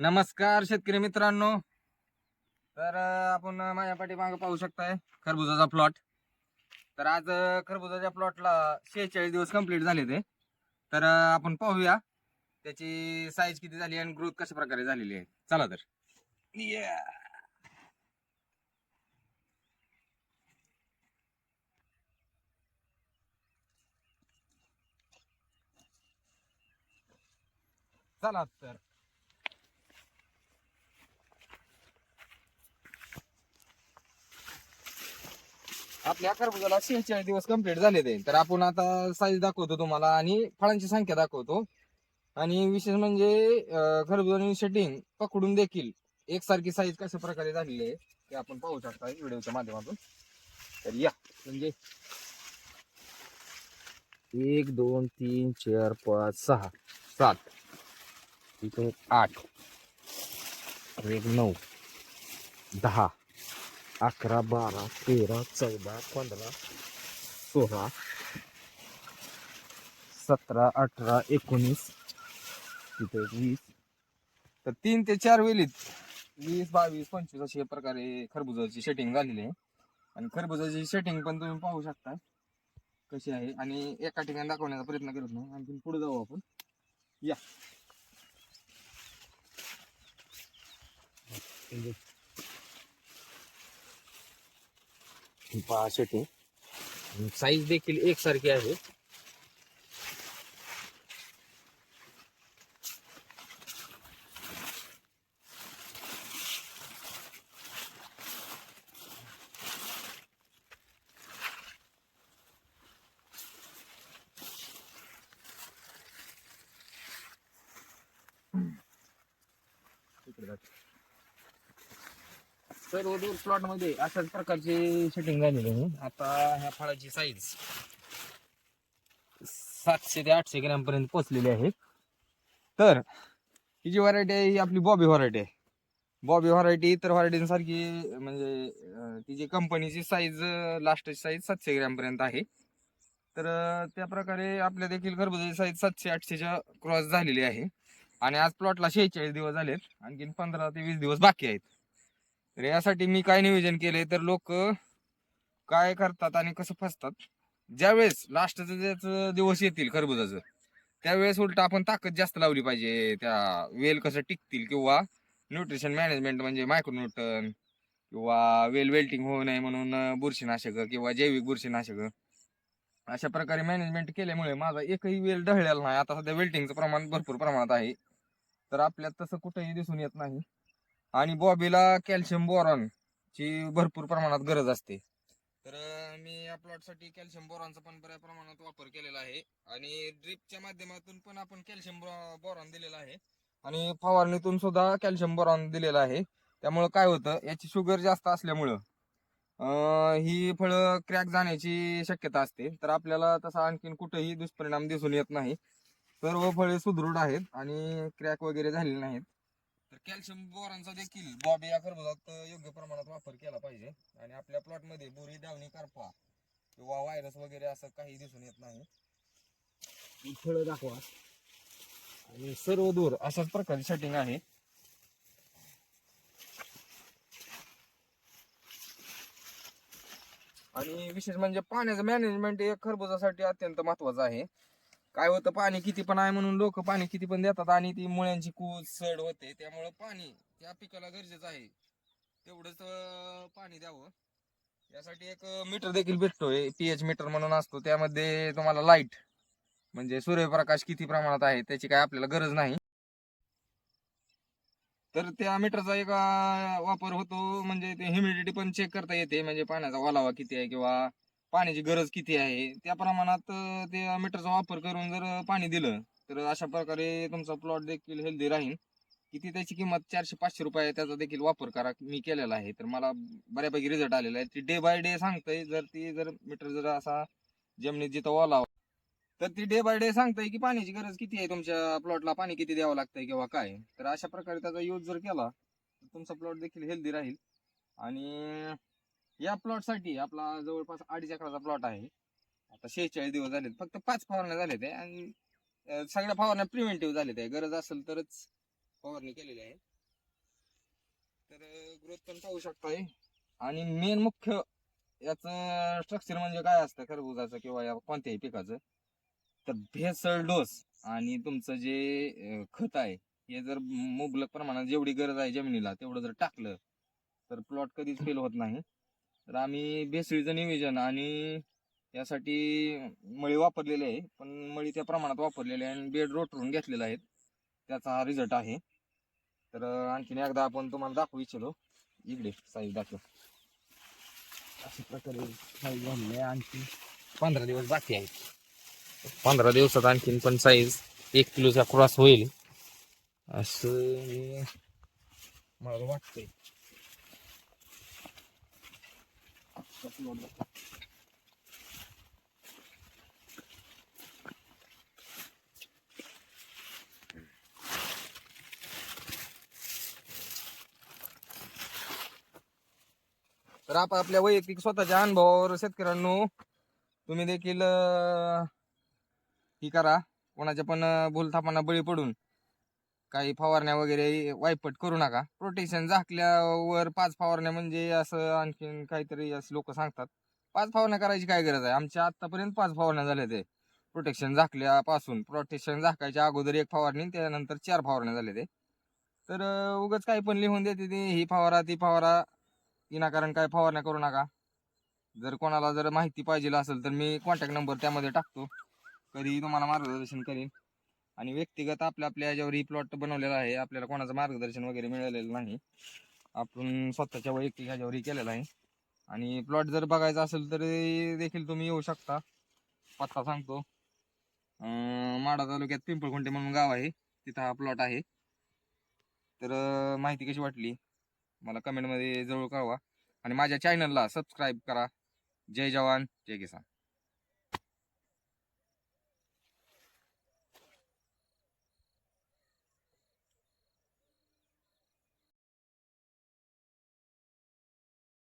नमस्कार शेतकरी मित्रांनो. तर आपण माझ्या पाठीमागे पाहू शकताय खरबुजाचा प्लॉट तर आज खरबुजाच्या प्लॉटला शेहेचाळीस दिवस कंप्लीट झाले ते. तर आपण पाहूया त्याची साईज किती झाली आणि ग्रोथ कशा प्रकारे झालेली आहे. चला तर. चला तर. आपल्या खरबुजाला शेहेचाळीस दिवस कंप्लीट झाले ते. तर आपण आता साईज दाखवतो तुम्हाला आणि फळांची संख्या दाखवतो. आणि विशेष म्हणजे खरबुजाची सेटिंग पकडून देखील एकसारखी साईज कशा प्रकारे झालेली आहे ते आपण पाहू शकता व्हिडिओच्या माध्यमातून. तर या म्हणजे एक दोन तीन चार पाच सहा सात इथे आठ एक नऊ दहा अकरा बारा तेरा चौदा पंधरा सोळा सतरा अठरा एकोणीस तिथे वीस. तर तीन ते चार वेलीत वीस बावीस पंचवीस अशा प्रकारे खरबुजाची सेटिंग झालेली आहे. आणि खरबुजाची सेटिंग पण तुम्ही पाहू शकता कशी आहे. आणि एका ठिकाणी दाखवण्याचा प्रयत्न करत नाही. आणखी पुढे जाऊ आपण. या ही पहा सेटिंग साईज देखील एकसारखी आहे. सर्व दूर प्लॉटमध्ये अशाच प्रकारची सेटिंग झालेली आहे. आता ह्या फळाची साईज सातशे ते आठशे ग्रॅम पर्यंत पोहोचलेली आहे. तर ही जी व्हरायटी आहे ही आपली बॉबी व्हरायटी आहे. बॉबी व्हरायटी इतर व्हरायटींसारखी म्हणजे तिची कंपनीची साईज लास्टची साईज सातशे ग्रॅम पर्यंत आहे. तर त्या प्रकारे आपल्या देखील खरबुजाची साईज सातशे आठशेच्या क्रॉस झालेली आहे. आणि आज प्लॉटला शेहेचाळीस दिवस झालेत. आणखीन पंधरा ते वीस दिवस बाकी आहेत. तर यासाठी मी काय नियोजन केले तर लोक काय करतात आणि कसं फसतात. ज्यावेळेस लास्टचं ज्याचं दिवस येतील खरबुजाचं त्यावेळेस उलट आपण ताकद जास्त लावली पाहिजे. त्या वेल कसं टिकतील किंवा न्यूट्रिशन मॅनेजमेंट म्हणजे मायक्रोन्यूटन किंवा वेल वेल्टिंग होऊ नये म्हणून बुरशीनाशक किंवा जैविक बुरशीनाशक अशा प्रकारे मॅनेजमेंट केल्यामुळे माझा एकही वेल ढळलेला नाही. आता सध्या वेल्टिंगचं प्रमाण भरपूर प्रमाणात आहे. तर आपल्यात तसं कुठेही दिसून येत नाही. आणि बॉबीला कॅल्शियम बोरॉन ची भरपूर प्रमाणात गरज असते. तर मी या प्लॉटसाठी कॅल्शियम बोरॉनचा पण बऱ्या प्रमाणात वापर केलेला आहे. आणि ड्रिपच्या माध्यमातून पण आपण कॅल्शियम बोरॉन दिलेला आहे. आणि फवारणीतून सुद्धा कॅल्शियम बोरॉन दिलेला आहे. त्यामुळं काय होतं याची शुगर जास्त असल्यामुळं ही फळं क्रॅक जाण्याची शक्यता असते. तर आपल्याला तसा आणखीन कुठेही दुष्परिणाम दिसून येत नाही. सर्व फळे सुदृढ आहेत आणि क्रॅक वगैरे झालेले नाहीत. तर कॅल्शियम बोरांचा देखील बॉब या खरबुजात योग्य प्रमाणात वापर केला पाहिजे. आणि आपल्या प्लॉटमध्ये बोरी दावणी करपा किंवा व्हायरस वगैरे असं काही दिसून येत नाही. ही फळं दाखवा. आणि सर्व दूर अशाच प्रकारची सेटिंग आहे. आणि विशेष म्हणजे पाण्याचं मॅनेजमेंट हे खरबुजासाठी अत्यंत महत्वाचं आहे. काय होतं पाणी किती पण आहे म्हणून लोक पाणी किती पण देतात आणि ती मुळ्यांची कूज सड होते त्यामुळे पाणी त्या पिकाला गरजेचं आहे. तेवढंच अं, पाणी द्यावं. यासाठी एक मीटर देखील भेटतोय पीएच मीटर म्हणून असतो. त्यामध्ये तुम्हाला लाइट म्हणजे सूर्यप्रकाश किती प्रमाणात आहे त्याची काय आपल्याला गरज नाही. तर त्या मीटरचा एक अं, वापर होतो म्हणजे ते ह्युमिडिटी पण चेक करता येते म्हणजे पाण्याचा ओलावा किती आहे किंवा पाण्याची गरज किती आहे? त्या प्रमाणात ते मीटरचा वापर करून जर पाणी दिलं तर अशा प्रकारे तुमचा प्लॉट देखील हेल्दी राहील. किती त्याची किंमत? चारशे पाचशे रुपये आहे त्याचा देखील वापर करा मी केलेला आहे. तर मला बऱ्यापैकी रिझल्ट आलेला आहे. ती डे बाय डे सांगतंय जर ती जर मीटर जर असा जमिनीत जिथं ओलावा हो, तर ती डे बाय डे सांगताय की पाण्याची गरज किती आहे? तुमच्या प्लॉटला पाणी किती द्यावं लागतंय किंवा काय? तर अशा प्रकारे त्याचा यूज जर केला तर तुमचा प्लॉट देखील हेल्दी राहील. आणि या प्लॉटसाठी आपला जवळपास अडीच एकराचा प्लॉट आहे. आता शेहेचाळीस दिवस झालेत फक्त पाच फवारण्या झाल्या ते आणि अं, सगळ्या फवारण्या प्रिव्हेंटिव्ह झाल्या त्या गरज असेल तरच फवारणी केलेली आहे. तर ग्रोथ पण पाहू शकताय. आणि मेन मुख्य याचं स्ट्रक्चर म्हणजे काय असतं खरबुजाचं किंवा या कोणत्याही पिकाचं? तर भेसळ डोस आणि तुमचं जे अं, खत आहे हे जर मुबलक प्रमाणात जेवढी गरज आहे जमिनीला तेवढं जर टाकलं तर प्लॉट कधीच फेल होत नाही. तर आम्ही भेसळीचं नियोजन आणि यासाठी मळी वापरलेली आहे पण मळी त्या प्रमाणात वापरलेली आहे आणि बेड रोटरून घेतलेला आहे. त्याचा हा रिझल्ट आहे. तर आणखीन एकदा आपण तुम्हाला दाखवू इच्छितो इकडे साईज दाखव. अशा प्रकारे साईज आहे. आणखी पंधरा दिवस बाकी आहेत. पंधरा दिवसात आणखीन पण साईज एक किलोचा क्रॉस होईल. असं मी- मला वाटतंय. तर आपण आपल्या वैयक्तिक स्वतःच्या अनुभवावर शेतकऱ्यांनो तुम्ही देखील ही करा. कोणाच्या पण भूलथापांना बळी पडून. काही फवारण्या वगैरे वायपट करू नका. प्रोटेक्शन झाकल्यावर पाच फवारण्या म्हणजे असं आणखीन काहीतरी असं लोक सांगतात. पाच फवारण्या करायची काय गरज आहे? आमच्या आत्तापर्यंत पाच फवारण्या झाल्या ते. प्रोटेक्शन झाकल्यापासून प्रोटेक्शन झाकायच्या अगोदर एक फवारणी त्यानंतर चार फवारण्या झाल्या ते. तर उगाच काही पण लिहून देते ते. ही फवारा ती फवारा. विनाकारण काय फवारण्या करू नका. जर कोणाला जर माहिती पाहिजे असेल तर मी कॉन्टॅक्ट नंबर त्यामध्ये टाकतो. कधी तुम्हाला मार्गदर्शन करेन. आणि व्यक्तिगत आपल्या आपल्या ह्याच्यावर ही प्लॉट बनवलेला आहे. आपल्याला कोणाचं मार्गदर्शन वगैरे मिळालेलं नाही. आपण स्वतःच्या वैयक्तिक ह्याच्यावरही केलेलं आहे. आणि प्लॉट जर बघायचा असेल तर देखील तुम्ही येऊ शकता. पत्ता सांगतो. माडा तालुक्यात पिंपळखुंटे म्हणून गाव आहे. तिथं हा प्लॉट आहे. तर माहिती कशी वाटली? मला कमेंटमध्ये जरूर कळवा. आणि माझ्या चॅनलला सबस्क्राईब करा. जय जवान जय किसान.